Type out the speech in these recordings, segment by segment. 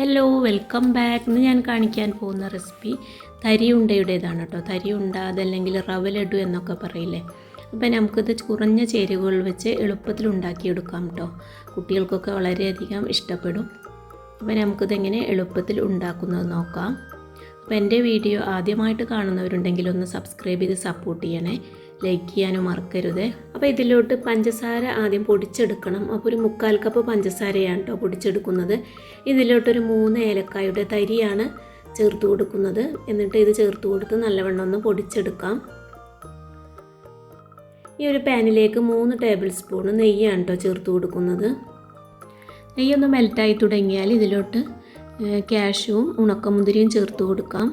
Hello welcome back ഇന്ന് ഞാൻ കാണിക്കാൻ പോകുന്ന റെസിപ്പി തരി തരിയുണ്ടയുടേതാണ് കേട്ടോ. തരിയുണ്ട അതല്ലെങ്കിൽ റവ ലഡു എന്നൊക്കെ പറയില്ലേ. അപ്പം നമുക്കിത് കുറഞ്ഞ ചേരുവകൾ വെച്ച് എളുപ്പത്തിൽ ഉണ്ടാക്കിയെടുക്കാം കേട്ടോ. കുട്ടികൾക്കൊക്കെ വളരെയധികം ഇഷ്ടപ്പെടും. അപ്പോൾ നമുക്കിതെങ്ങനെ എളുപ്പത്തിൽ ഉണ്ടാക്കുന്നത് നോക്കാം. അപ്പോൾ എന്റെ വീഡിയോ ആദ്യമായിട്ട് കാണുന്നവരുണ്ടെങ്കിൽ ഒന്ന് സബ്സ്ക്രൈബ് ചെയ്ത് സപ്പോർട്ട് ചെയ്യണേ. ലൈക്ക് ചെയ്യാനും മറക്കരുത്. അപ്പോൾ ഇതിലോട്ട് പഞ്ചസാര ആദ്യം പൊടിച്ചെടുക്കണം. അപ്പോൾ ഒരു മുക്കാൽ കപ്പ് പഞ്ചസാരയാണ് കേട്ടോ പൊടിച്ചെടുക്കുന്നത്. ഇതിലോട്ടൊരു മൂന്ന് ഏലക്കായുടെ തരിയാണ് ചേർത്ത് കൊടുക്കുന്നത്. എന്നിട്ട് ഇത് ചേർത്ത് കൊടുത്ത് നല്ലവണ്ണം ഒന്ന് പൊടിച്ചെടുക്കാം. ഈ ഒരു പാനിലേക്ക് മൂന്ന് ടേബിൾ സ്പൂൺ നെയ്യാണ് കേട്ടോ ചേർത്ത് കൊടുക്കുന്നത്. നെയ്യൊന്ന് മെൽറ്റായി തുടങ്ങിയാൽ ഇതിലോട്ട് ക്യാഷുവും ഉണക്കമുന്തിരിയും ചേർത്ത് കൊടുക്കാം.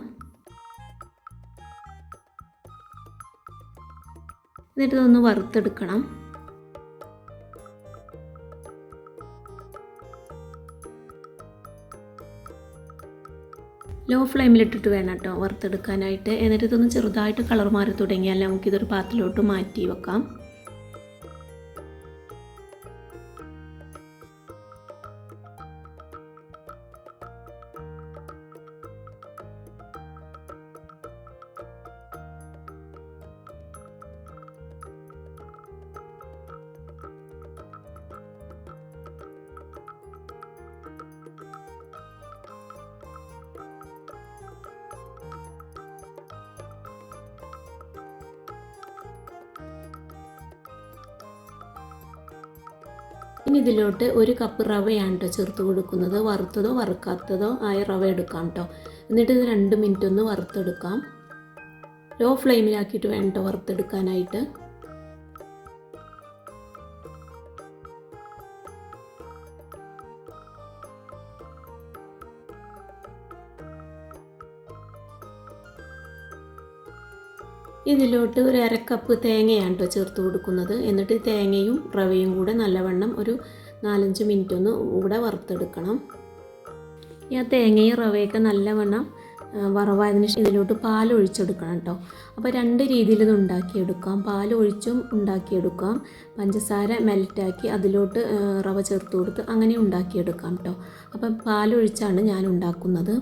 എന്നിട്ട് ഇതൊന്ന് വറുത്തെടുക്കണം. ലോ ഫ്ലെയിമിലിട്ടിട്ട് വേണം കേട്ടോ വറുത്തെടുക്കാനായിട്ട്. എന്നിട്ട് ഇതൊന്ന് ചെറുതായിട്ട് കളർ മാറി തുടങ്ങിയാൽ നമുക്കിതൊരു പാത്രത്തിലോട്ട് മാറ്റി വെക്കാം. ഇനി ഇതിലോട്ട് ഒരു കപ്പ് റവയാണ് കേട്ടോ ചേർത്ത് കൊടുക്കുന്നത്. വറുത്തതോ വറുക്കാത്തതോ ആയ റവ എടുക്കാം കേട്ടോ എന്നിട്ട് ഇത് രണ്ട് മിനിറ്റ് ഒന്ന് വറുത്തെടുക്കാം. ലോ ഫ്ലെയിമിലാക്കിയിട്ട് വേണം കേട്ടോ വറുത്തെടുക്കാനായിട്ട്. ഇതിലോട്ട് ഒരു അരക്കപ്പ് തേങ്ങയാണ് കേട്ടോ ചേർത്ത് കൊടുക്കുന്നത്. എന്നിട്ട് തേങ്ങയും റവയും കൂടെ നല്ലവണ്ണം ഒരു നാലഞ്ച് മിനിറ്റ് ഒന്ന് കൂടെ വറുത്തെടുക്കണം. ഈ ആ തേങ്ങയും റവയൊക്കെ നല്ലവണ്ണം വറവായതിന് ശേഷം ഇതിലോട്ട് പാൽ ഒഴിച്ചെടുക്കണം കേട്ടോ അപ്പോൾ രണ്ട് രീതിയിൽ ഇത് ഉണ്ടാക്കിയെടുക്കാം. പാൽ ഒഴിച്ചും ഉണ്ടാക്കിയെടുക്കാം. പഞ്ചസാര മെൽറ്റാക്കി അതിലോട്ട് റവ ചേർത്ത് കൊടുത്ത് അങ്ങനെ ഉണ്ടാക്കിയെടുക്കാം കേട്ടോ അപ്പം പാലൊഴിച്ചാണ് ഞാൻ ഉണ്ടാക്കുന്നത്.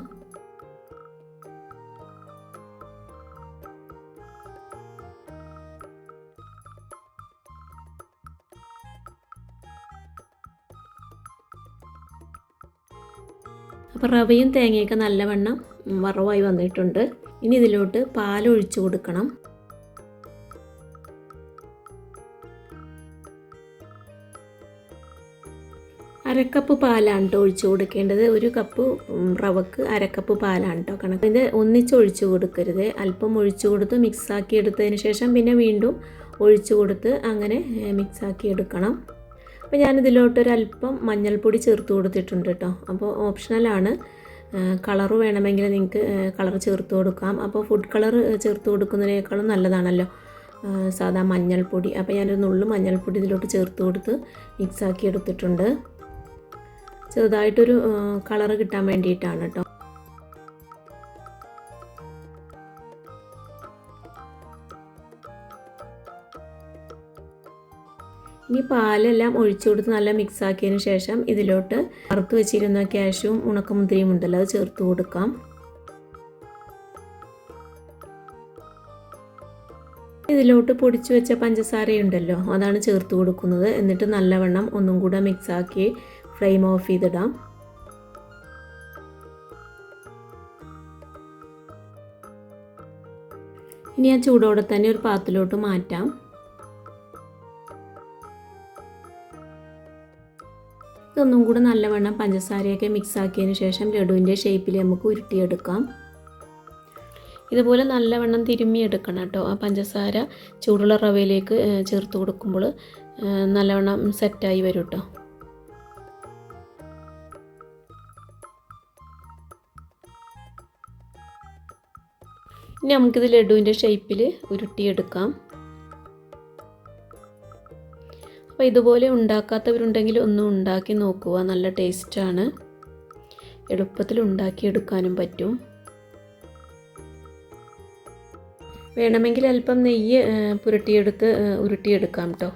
അപ്പോൾ റവയും തേങ്ങയൊക്കെ നല്ലവണ്ണം വറവായി വന്നിട്ടുണ്ട്. ഇനി ഇതിലോട്ട് പാൽ ഒഴിച്ചു കൊടുക്കണം. അരക്കപ്പ് പാലാണ് കേട്ടോ ഒഴിച്ചു കൊടുക്കേണ്ടത്. ഒരു കപ്പ് റവക്ക് അരക്കപ്പ് പാലാണ് കേട്ടോ കണക്ക്. ഇത് ഒന്നിച്ച് ഒഴിച്ചു കൊടുക്കരുത്. അല്പം ഒഴിച്ചു കൊടുത്ത് മിക്സാക്കി എടുത്തതിന് ശേഷം പിന്നെ വീണ്ടും ഒഴിച്ചു കൊടുത്ത് അങ്ങനെ മിക്സാക്കി എടുക്കണം. അപ്പോൾ ഞാനിതിലോട്ടൊരല്പം മഞ്ഞൾപ്പൊടി ചേർത്ത് കൊടുത്തിട്ടുണ്ട് കേട്ടോ. അപ്പോൾ ഓപ്ഷണലാണ്. കളർ വേണമെങ്കിൽ നിങ്ങൾക്ക് കളർ ചേർത്ത് കൊടുക്കാം. അപ്പോൾ ഫുഡ് കളർ ചേർത്ത് കൊടുക്കുന്നതിനേക്കാളും നല്ലതാണല്ലോ. സാധാ മഞ്ഞൾപ്പൊടി. അപ്പോൾ ഞാനൊരു നുള്ളു മഞ്ഞൾപ്പൊടി ഇതിലോട്ട് ചേർത്ത് കൊടുത്ത് മിക്സാക്കി എടുത്തിട്ടുണ്ട്. ചെറുതായിട്ടൊരു കളർ കിട്ടാൻ വേണ്ടിയിട്ടാണ് കേട്ടോ. ഇനി പാലെല്ലാം ഒഴിച്ചു കൊടുത്ത് നല്ല മിക്സ് ആക്കിയതിന് ശേഷം ഇതിലോട്ട് വറുത്ത് വെച്ചിരുന്ന ക്യാഷും ഉണക്കമുന്തിരിയും ഉണ്ടല്ലോ അത് ചേർത്ത് കൊടുക്കാം. ഇതിലോട്ട് പൊടിച്ചു വെച്ച പഞ്ചസാരയുണ്ടല്ലോ അതാണ് ചേർത്ത് കൊടുക്കുന്നത്. എന്നിട്ട് നല്ലവണ്ണം ഒന്നും കൂടെ മിക്സ് ആക്കി ഫ്ലെയിം ഓഫ് ചെയ്തിടാം. ഇനി ആ ചൂടോടെ തന്നെ ഒരു പാത്രത്തിലോട്ട് മാറ്റാം. ഇതൊന്നും കൂടെ നല്ലവണ്ണം പഞ്ചസാരയൊക്കെ മിക്സ് ആക്കിയതിന് ശേഷം ലഡുവിന്റെ ഷേപ്പിൽ നമുക്ക് ഉരുട്ടിയെടുക്കാം. ഇതുപോലെ നല്ലവണ്ണം തിരുമ്മിയെടുക്കണം കേട്ടോ. ആ പഞ്ചസാര ചൂടുള്ള റവയിലേക്ക് ചേർത്ത് കൊടുക്കുമ്പോൾ നല്ലവണ്ണം സെറ്റായി വരും കേട്ടോ. ഇനി നമുക്കിത് ലഡുവിന്റെ ഷേപ്പിൽ ഉരുട്ടിയെടുക്കാം. അപ്പോൾ ഇതുപോലെ ഉണ്ടാക്കാത്തവരുണ്ടെങ്കിൽ ഒന്ന് ഉണ്ടാക്കി നോക്കുക. നല്ല ടേസ്റ്റാണ് എളുപ്പത്തിൽ ഉണ്ടാക്കിയെടുക്കാനും പറ്റും. വേണമെങ്കിൽ അല്പം നെയ്യ് പുരട്ടിയെടുത്ത് ഉരുട്ടിയെടുക്കാം കേട്ടോ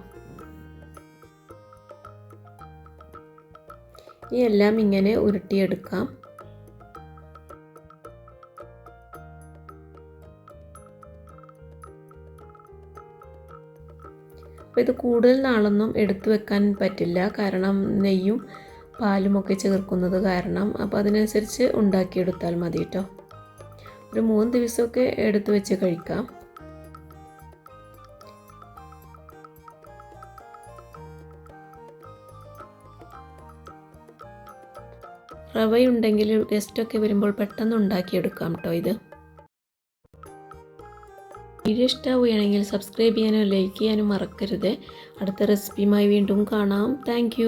ഈ എല്ലാം ഇങ്ങനെ ഉരുട്ടിയെടുക്കാം. അപ്പോൾ ഇത് കൂടുതൽ നാളൊന്നും എടുത്തു വെക്കാൻ പറ്റില്ല. കാരണം നെയ്യും പാലുമൊക്കെ ചേർക്കുന്നത് കാരണം. അപ്പോൾ അതിനനുസരിച്ച് ഉണ്ടാക്കിയെടുത്താൽ മതി കേട്ടോ ഒരു മൂന്ന് ദിവസമൊക്കെ എടുത്തു വെച്ച് കഴിക്കാം. റവയുണ്ടെങ്കിൽ ഗസ്റ്റൊക്കെ വരുമ്പോൾ പെട്ടെന്ന് ഉണ്ടാക്കിയെടുക്കാം കേട്ടോ ഇത്. വീഡിയോ ഇഷ്ടമാവുകയാണെങ്കിൽ സബ്സ്ക്രൈബ് ചെയ്യാനും ലൈക്ക് ചെയ്യാനും മറക്കരുത്. അടുത്ത റെസിപ്പിയുമായി വീണ്ടും കാണാം. താങ്ക്